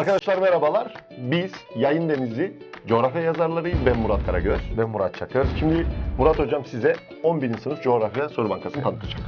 Arkadaşlar merhabalar. Biz Yayın Denizi coğrafya yazarlarıyız. Ben Murat Karagöz. Ben Murat Çakır. Şimdi Murat Hocam size 11. sınıf coğrafya soru bankasını tanıtacak.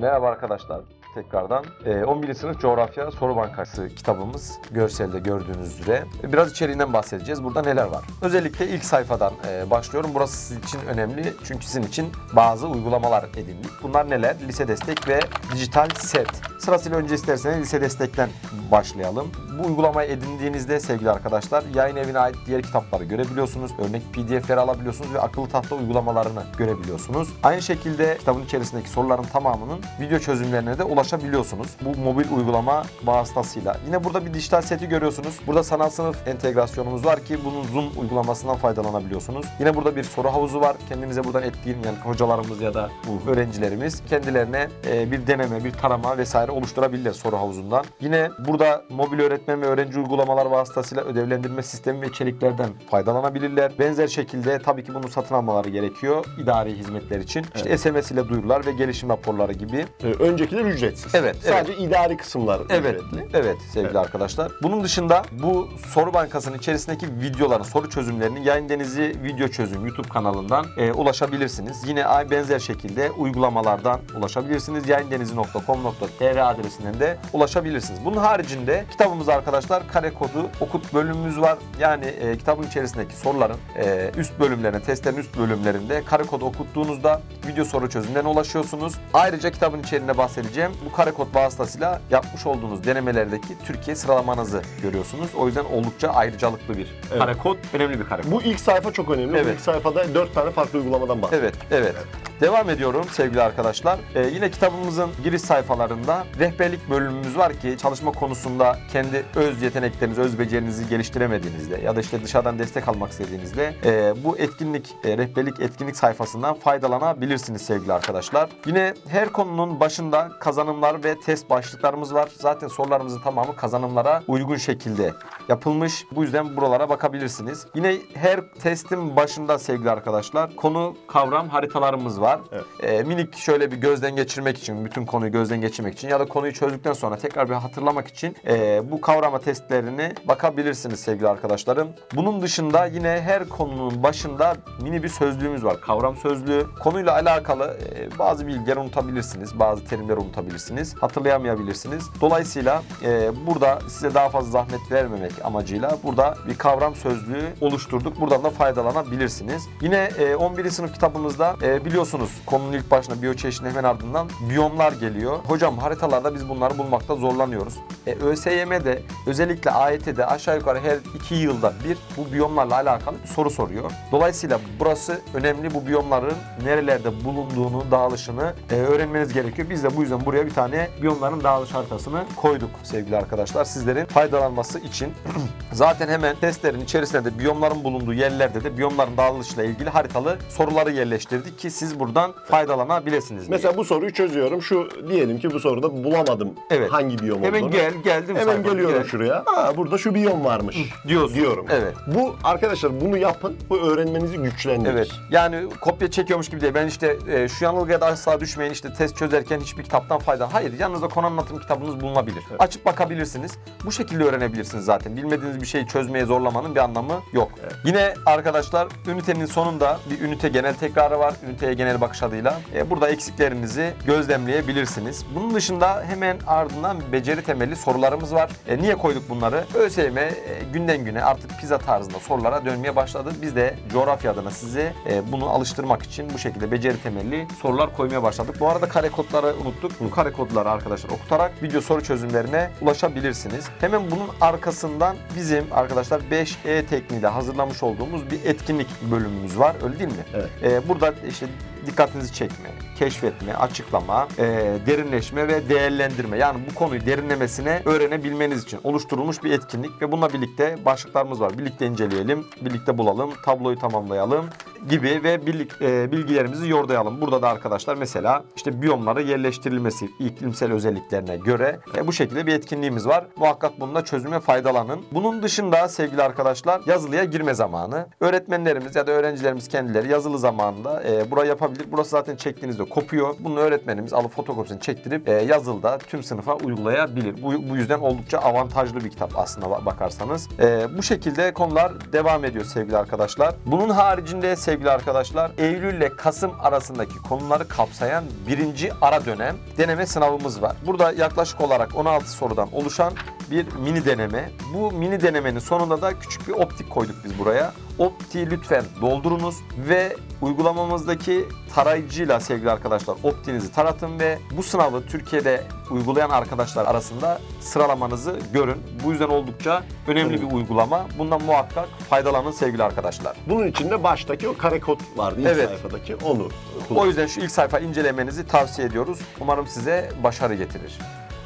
Merhaba arkadaşlar tekrardan. Ee, 11. sınıf coğrafya soru bankası kitabımız görselde gördüğünüz üzere. Biraz içeriğinden bahsedeceğiz. Burada neler var? Özellikle ilk sayfadan e, başlıyorum. Burası sizin için önemli çünkü sizin için bazı uygulamalar edindik. Bunlar neler? Lise destek ve dijital set. Sırasıyla önce isterseniz lise destekten başlayalım. Bu uygulamayı edindiğinizde sevgili arkadaşlar yayın evine ait diğer kitapları görebiliyorsunuz. Örnek pdf'leri alabiliyorsunuz ve akıllı tahta uygulamalarını görebiliyorsunuz. Aynı şekilde kitabın içerisindeki soruların tamamının video çözümlerine de ulaşabiliyorsunuz. Bu mobil uygulama vasıtasıyla. Yine burada bir dijital seti görüyorsunuz. Burada sanal sınıf entegrasyonumuz var ki bunun Zoom uygulamasından faydalanabiliyorsunuz. Yine burada bir soru havuzu var. Kendinize buradan etkileyin yani hocalarımız ya da öğrencilerimiz kendilerine e, bir deneme, bir tarama vesaire oluşturabilirler soru havuzundan. Yine burada mobil öğretmen ve öğrenci uygulamalar vasıtasıyla ödevlendirme sistemi ve içeriklerden faydalanabilirler. Benzer şekilde tabii ki bunu satın almaları gerekiyor idari hizmetler için. İşte SMS ile duyurular ve gelişim raporları gibi. Ee, öncekiler ücretsiz. Evet, Sadece idari kısımlar Evet, ücretli. evet sevgili arkadaşlar. Bunun dışında bu soru bankasının içerisindeki videoların, soru çözümlerini Yayın Denizi Video Çözüm YouTube kanalından e, ulaşabilirsiniz. Yine benzer şekilde uygulamalardan ulaşabilirsiniz. yayındenizi.com.tr adresinden de ulaşabilirsiniz. Bunun haricinde kitabımız arkadaşlar kare kodu okut bölümümüz var. Yani e, kitabın içerisindeki soruların e, üst bölümlerine, testlerin üst bölümlerinde kare kodu okuttuğunuzda video soru çözümlerine ulaşıyorsunuz. Ayrıca kitabın içeriğinde bahsedeceğim. Bu kare kod vasıtasıyla yapmış olduğunuz denemelerdeki Türkiye sıralamanızı görüyorsunuz. O yüzden oldukça ayrıcalıklı bir Evet. kare kod, önemli bir kare kod. Bu ilk sayfa çok önemli. Bu Evet. ilk sayfada 4 tane farklı uygulamadan bahsediyor. Evet, evet. Devam ediyorum sevgili arkadaşlar. Ee, yine kitabımızın giriş sayfalarında rehberlik bölümümüz var ki çalışma konusunda kendi öz yeteneklerinizi, öz becerinizi geliştiremediğinizde ya da işte dışarıdan destek almak istediğinizde e, bu etkinlik, e, rehberlik etkinlik sayfasından faydalanabilirsiniz sevgili arkadaşlar. Yine her konunun başında kazanımlar ve test başlıklarımız var. Zaten sorularımızın tamamı kazanımlara uygun şekilde yapılmış. Bu yüzden buralara bakabilirsiniz. Yine her testin başında sevgili arkadaşlar konu kavram haritalarımız var. Evet. Ee, minik şöyle bir gözden geçirmek için, bütün konuyu gözden geçirmek için ya da konuyu çözdükten sonra tekrar bir hatırlamak için e, bu kavrama testlerini bakabilirsiniz sevgili arkadaşlarım. Bunun dışında yine her konunun başında mini bir sözlüğümüz var. Kavram sözlüğü. Konuyla alakalı e, bazı bilgileri unutabilirsiniz, bazı terimleri unutabilirsiniz, hatırlayamayabilirsiniz. Dolayısıyla e, burada size daha fazla zahmet vermemek amacıyla burada bir kavram sözlüğü oluşturduk. Buradan da faydalanabilirsiniz. Yine e, 11. sınıf kitabımızda e, biliyorsunuz konunun ilk başında biyoçeşitliğin hemen ardından biyomlar geliyor. Hocam haritalarda biz bunları bulmakta zorlanıyoruz. E, ÖSYM'de özellikle AYT'de aşağı yukarı her iki yılda bir bu biyomlarla alakalı bir soru soruyor. Dolayısıyla burası önemli. Bu biyomların nerelerde bulunduğunu, dağılışını e, öğrenmeniz gerekiyor. Biz de bu yüzden buraya bir tane biyomların dağılış haritasını koyduk sevgili arkadaşlar. Sizlerin faydalanması için. Zaten hemen testlerin içerisinde de biyomların bulunduğu yerlerde de biyomların dağılışıyla ilgili haritalı soruları yerleştirdik ki siz buradan faydalanabilirsiniz. diye. Mesela bu soruyu çözüyorum. Şu diyelim ki bu soruda bulamadım Evet. hangi biyom hemen olduğunu. gel geldim Hemen geliyorum gel. şuraya. Aa burada şu biyom varmış. diyorsun. Diyorum. Evet. Bu arkadaşlar bunu yapın. Bu öğrenmenizi güçlendirir. Evet. Yani kopya çekiyormuş gibi değil. Ben işte e, şu yanılgıya da asla düşmeyin. işte test çözerken hiçbir kitaptan fayda. Hayır. Yanınızda konu anlatım kitabınız bulunabilir. Açıp bakabilirsiniz. Bu şekilde öğrenebilirsiniz zaten. Bilmediğiniz bir şeyi çözmeye zorlamanın bir anlamı yok. Yine arkadaşlar ünitenin sonunda bir ünite genel tekrarı var. Üniteye genel bakış adıyla. E, burada eksiklerinizi gözlemleyebilirsiniz. Bunun dışında hemen ardından beceri temelli sorularımız var. E, niye koyduk bunları? ÖSYM e, günden güne artık pizza tarzında sorulara dönmeye başladı. Biz de coğrafya adına size e, bunu alıştırmak için bu şekilde beceri temelli sorular koymaya başladık. Bu arada kare kodları unuttuk. Bu kare kodları arkadaşlar okutarak video soru çözümlerine ulaşabilirsiniz. Hemen bunun arkasından bizim arkadaşlar 5E tekniğiyle hazırlamış olduğumuz bir etkinlik bölümümüz var. Öyle değil mi? Evet. E, burada işte dikkatinizi çekme, keşfetme, açıklama, e, derinleşme ve değerlendirme. Yani bu konuyu derinlemesine öğrenebilmeniz için oluşturulmuş bir etkinlik ve bununla birlikte başlıklarımız var. Birlikte inceleyelim, birlikte bulalım, tabloyu tamamlayalım, gibi ve e, bilgilerimizi yordayalım. Burada da arkadaşlar mesela işte biyomları yerleştirilmesi iklimsel özelliklerine göre e, bu şekilde bir etkinliğimiz var. Muhakkak bununla çözüme faydalanın. Bunun dışında sevgili arkadaşlar yazılıya girme zamanı. Öğretmenlerimiz ya da öğrencilerimiz kendileri yazılı zamanında e, burayı yapabilir. Burası zaten çektiğinizde kopuyor. Bunu öğretmenimiz alıp fotokopisini çektirip e, yazılıda tüm sınıfa uygulayabilir. Bu, bu yüzden oldukça avantajlı bir kitap aslında ba- bakarsanız. E, bu şekilde konular devam ediyor sevgili arkadaşlar. Bunun haricinde sevgili arkadaşlar Eylül ile Kasım arasındaki konuları kapsayan birinci ara dönem deneme sınavımız var. Burada yaklaşık olarak 16 sorudan oluşan bir mini deneme. Bu mini denemenin sonunda da küçük bir optik koyduk biz buraya. Optiği lütfen doldurunuz ve uygulamamızdaki tarayıcıyla sevgili arkadaşlar optinizi taratın ve bu sınavı Türkiye'de uygulayan arkadaşlar arasında sıralamanızı görün. Bu yüzden oldukça önemli bir uygulama. Bundan muhakkak faydalanın sevgili arkadaşlar. Bunun içinde baştaki o kare kod vardı ilk Evet. sayfadaki onu O kullan. yüzden şu ilk sayfa incelemenizi tavsiye ediyoruz. Umarım size başarı getirir.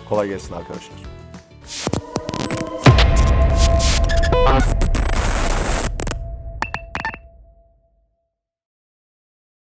Kolay gelsin arkadaşlar.